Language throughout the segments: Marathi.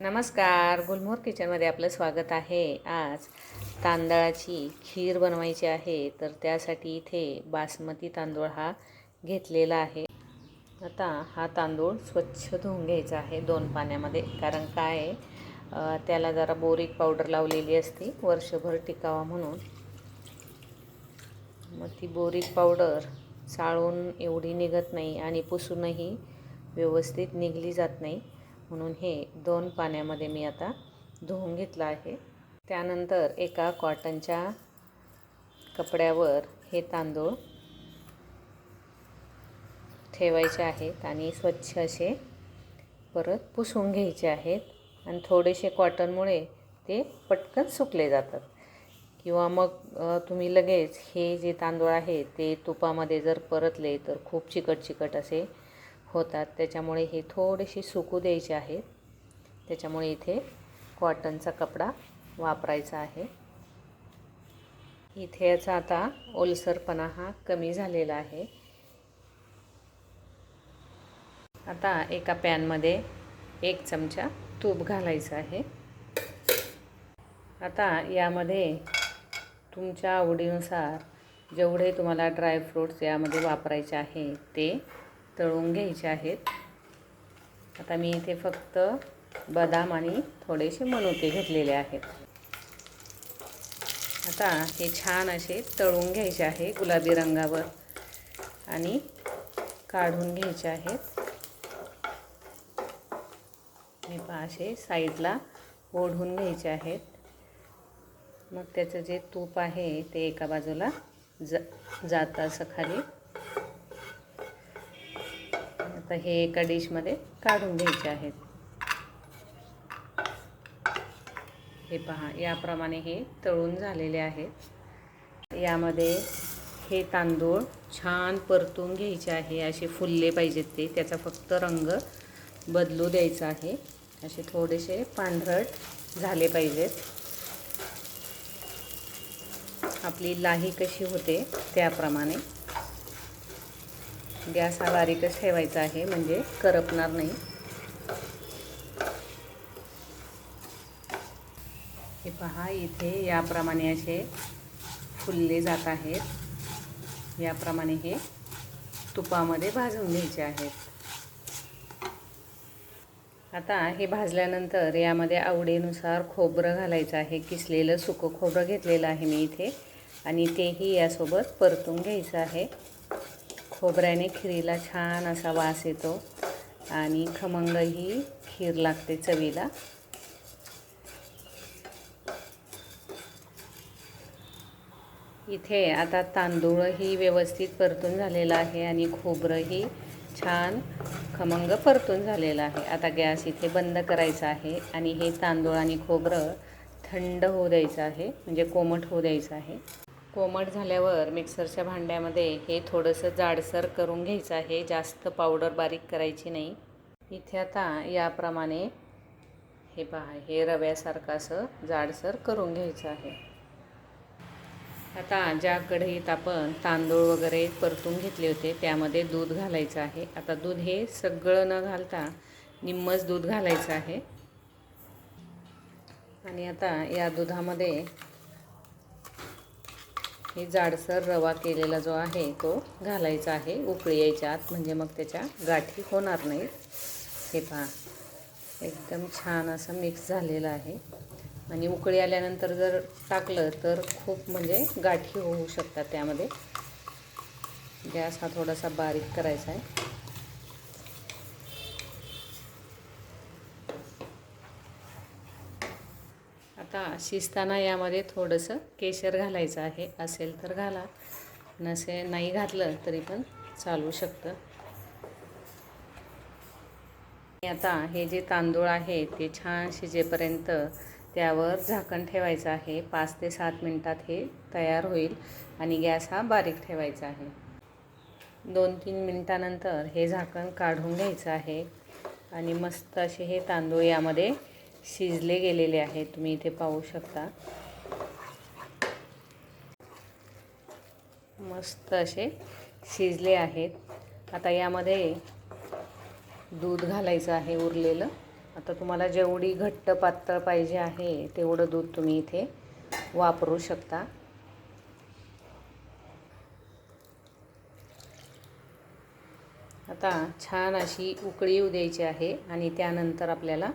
नमस्कार गुलमोर किचनमध्ये आपलं स्वागत आहे. आज तांदळाची खीर बनवायची आहे तर त्यासाठी इथे बासमती तांदूळ हा घेतलेला आहे. आता हा तांदूळ स्वच्छ धुवून घ्यायचा आहे दोन पाण्यामध्ये कारण काय आहे, त्याला जरा बोरिक पावडर लावलेली असते वर्षभर टिकावा म्हणून. मग ती बोरीक पावडर चाळून एवढी निघत नाही आणि पुसूनही व्यवस्थित निघली जात नाही. म्हणून हे दोन पाण्यामध्ये मी आता धुवून घेतलं आहे. त्यानंतर एका कॉटनच्या कपड्यावर हे तांदूळ ठेवायचे आहेत आणि स्वच्छ असे परत पुसून घ्यायचे आहेत. आणि थोडेसे कॉटनमुळे ते पटकन सुकले जातात. किंवा मग तुम्ही लगेच हे जे तांदूळ आहे ते तुपामध्ये जर परतले तर खूप चिकट चिकट असे होतात. त्याच्यामुळे हे थोडेसे सुकू द्यायचे आहेत. त्याच्यामुळे इथे कॉटनचा कपडा वापरायचा आहे. इथे याचा आता ओलसरपणा हा कमी झालेला आहे. आता एका पॅनमध्ये एक चमचा तूप घालायचं आहे. आता यामध्ये तुमच्या आवडीनुसार जेवढे तुम्हाला ड्रायफ्रूट्स यामध्ये वापरायचे आहे ते तळून घ्यायचे आहेत. आता मी इथे फक्त बदाम आणि थोडेसे मनुके घेतलेले आहेत. आता हे छान असे तळून घ्यायचे आहे गुलाबी रंगावर आणि काढून घ्यायचे आहेत. हे पहा असे साईडला ओढून घ्यायचे आहेत. मग त्याचं जे तूप आहे ते एका बाजूला जा जातं असं खाली आता हे एका डिशमध्ये काढून घ्यायचे आहेत. हे पहा याप्रमाणे हे तळून झालेले आहेत. यामध्ये हे तांदूळ छान परतून घ्यायचे आहे. असे फुलले पाहिजेत ते. त्याचा फक्त रंग बदलू द्यायचा आहे. असे थोडेसे पांढरट झाले पाहिजेत. आपली लाही कशी होते त्याप्रमाणे. गॅस हा बारीकच ठेवायचा आहे म्हणजे करपणार नाही. हे पहा इथे याप्रमाणे असे फुलले जात आहेत. याप्रमाणे हे तुपामध्ये भाजून घ्यायचे आहेत. आता हे भाजल्यानंतर यामध्ये आवडीनुसार खोबरं घालायचं आहे किसलेलं सुकं खोबरं घेतलेलं आहे मी इथे. आणि तेही यासोबत परतून घ्यायचं आहे. खोबऱ्याने खिरीला छान असा वास येतो आणि खमंगही खीर लागते चवीला. इथे आता तांदूळही व्यवस्थित परतून झालेला आहे आणि खोबरंही छान खमंग परतून झालेलं आहे. आता गॅस इथे बंद करायचा आहे आणि हे तांदूळ आणि खोबरं थंड होऊ द्यायचं आहे म्हणजे कोमट होऊ द्यायचं आहे. कोमट झाल्यावर मिक्सरच्या भांड्यामध्ये हे थोडंसं जाडसर करून घ्यायचं आहे. जास्त पावडर बारीक करायची नाही. इथे आता याप्रमाणे हे पहा हे रव्यासारखं असं जाडसर करून घ्यायचं आहे. आता ज्या कढईत आपण तांदूळ वगैरे परतून घेतले होते त्यामध्ये दूध घालायचं आहे. आता दूध हे सगळं न घालता निम्मच दूध घालायचं आहे. आणि आता या दुधामध्ये हे जाडसर रवा केलेला जो आहे तो घालायचा आहे उकळी यायच्या आत. म्हणजे मग त्याच्या गाठी होणार नाहीत. हे पहा एकदम छान असं मिक्स झालेलं आहे. आणि उकळी आल्यानंतर जर टाकलं तर खूप म्हणजे गाठी होऊ शकतात त्यामध्ये. गॅस हा थोडासा बारीक करायचा आहे. आता शिजताना यामध्ये थोडंसं केशर घालायचं आहे. असेल तर घाला. नसे नाही घातलं तरी पण चालू शकतं. आता हे जे तांदूळ आहे ते छान शिजेपर्यंत त्यावर झाकण ठेवायचं आहे. पाच ते सात मिनटात हे तयार होईल आणि गॅस हा बारीक ठेवायचा आहे. दोन तीन मिनटानंतर हे झाकण काढून घ्यायचं आहे. आणि मस्त असे हे तांदूळ यामध्ये शिजले गेलेले आहेत. तुम्ही इथे पाहू शकता. मस्त असे शिजले आहेत. आता यामध्ये दूध घालायचं आहे उरलेलं. आता तुम्हाला जेवढी घट्ट पातळ पाहिजे आहे तेवढं दूध तुम्ही इथे वापरू शकता. आता छान अशी उकळी येऊ द्यायची आहे आणि त्यानंतर आपल्याला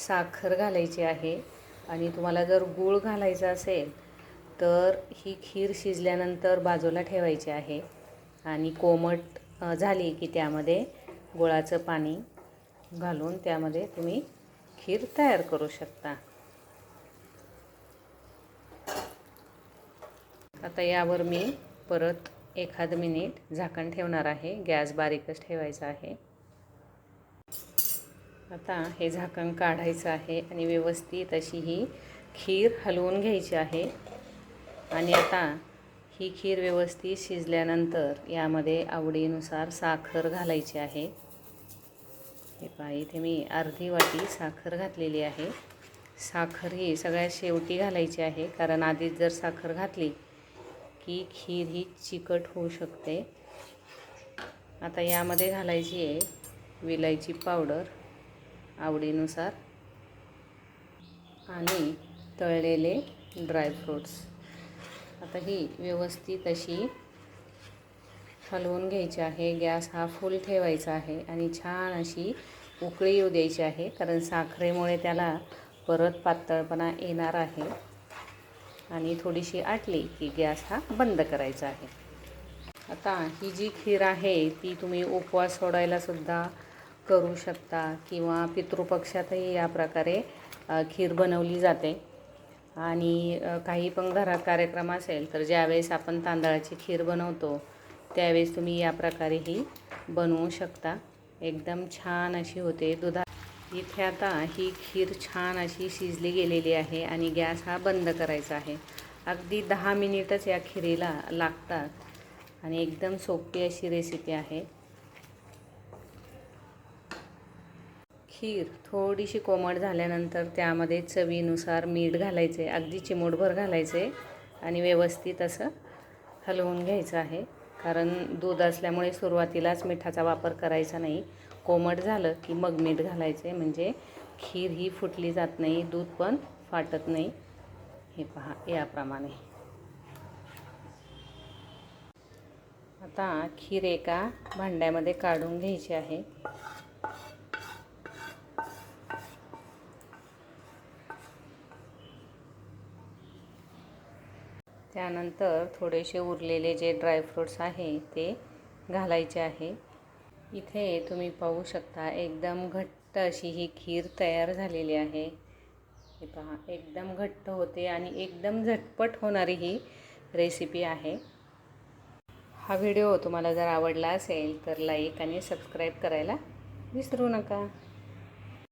साखर घालायची आहे आणि तुम्हाला जर गूळ घालायचा असेल तर ही खीर शिजल्यानंतर बाजूला ठेवायची आहे. आणि कोमट झाली की त्यामध्ये गुळाचं पाणी घालून त्यामध्ये तुम्ही खीर तयार करू शकता. आता यावर मी परत एखाद मिनिट झाकण ठेवणार आहे. गॅस बारीकच ठेवायचा आहे. आता हे झाकण काढायचं आहे आणि व्यवस्थित अशी ही खीर हलवून घ्यायची आहे. आणि आता ही खीर व्यवस्थित शिजल्यानंतर यामध्ये आवडीनुसार साखर घालायची आहे. हे पहा इथे मी अर्धी वाटी साखर घातलेली आहे. साखर ही सगळ्यात शेवटी घालायची आहे कारण आधीच जर साखर घातली की खीर ही चिकट होऊ शकते. आता यामध्ये घालायची आहे विलायची पावडर. आवडीनुसार आणि तळलेले ड्रायफ्रूट्स आता ही व्यवस्थित अशी हलवून घ्यायची आहे. गॅस हा फुल ठेवायचा आहे आणि छान अशी उकळी येऊ द्यायची आहे कारण साखरेमुळे त्याला परत पातळपणा येणार आहे. आणि थोडीशी आटली की गॅस हा बंद करायचा आहे. आता ही जी खीर आहे ती तुम्ही उपवास सोडायला सुद्धा करू शकता किंवा पितृपक्षातही या प्रकारे खीर बनवली जाते. आणि काही पण घरात कार्यक्रम असेल तर ज्यावेळेस आपण तांदळाची खीर बनवतो त्यावेळेस तुम्ही या प्रकारे ही बनवू शकता. एकदम छान अशी होते दुधा इथे आता ही खीर छान अशी शिजली गेलेली आहे आणि गॅस हा बंद करायचा आहे. अगदी दहा मिनिटच या खिरीला लागतात. आणि एकदम सोपी अशी रेसिपी आहे. खीर थोडीशी कोमट झाल्यानंतर त्यामध्ये चवीनुसार मीठ घालायचे अगदी चिमूटभर घालायचे आणि व्यवस्थित असं हलवून घ्यायचं आहे. कारण दूध असल्यामुळे सुरुवातीलाच मिठाचा वापर करायचा नाही. कोमट झालं की मग मीठ घालायचे. म्हणजे खीर ही फुटली जात नाही दूध पण फाटत नाही. हे पहा याप्रमाणे. आता खीर एका भांड्यामध्ये काढून घ्यायची आहे. त्यानंतर थोडेसे उरलेले जे ड्रायफ्रूट्स आहे ते घालायचे आहे. इथे तुम्ही पाहू शकता एकदम घट्ट अशी ही खीर तयार झालेली आहे. हे पहा एकदम घट्ट होते आणि एकदम झटपट होणारी ही रेसिपी आहे. हा व्हिडिओ तुम्हाला जर आवडला असेल तर लाईक आणि सबस्क्राईब करायला विसरू नका.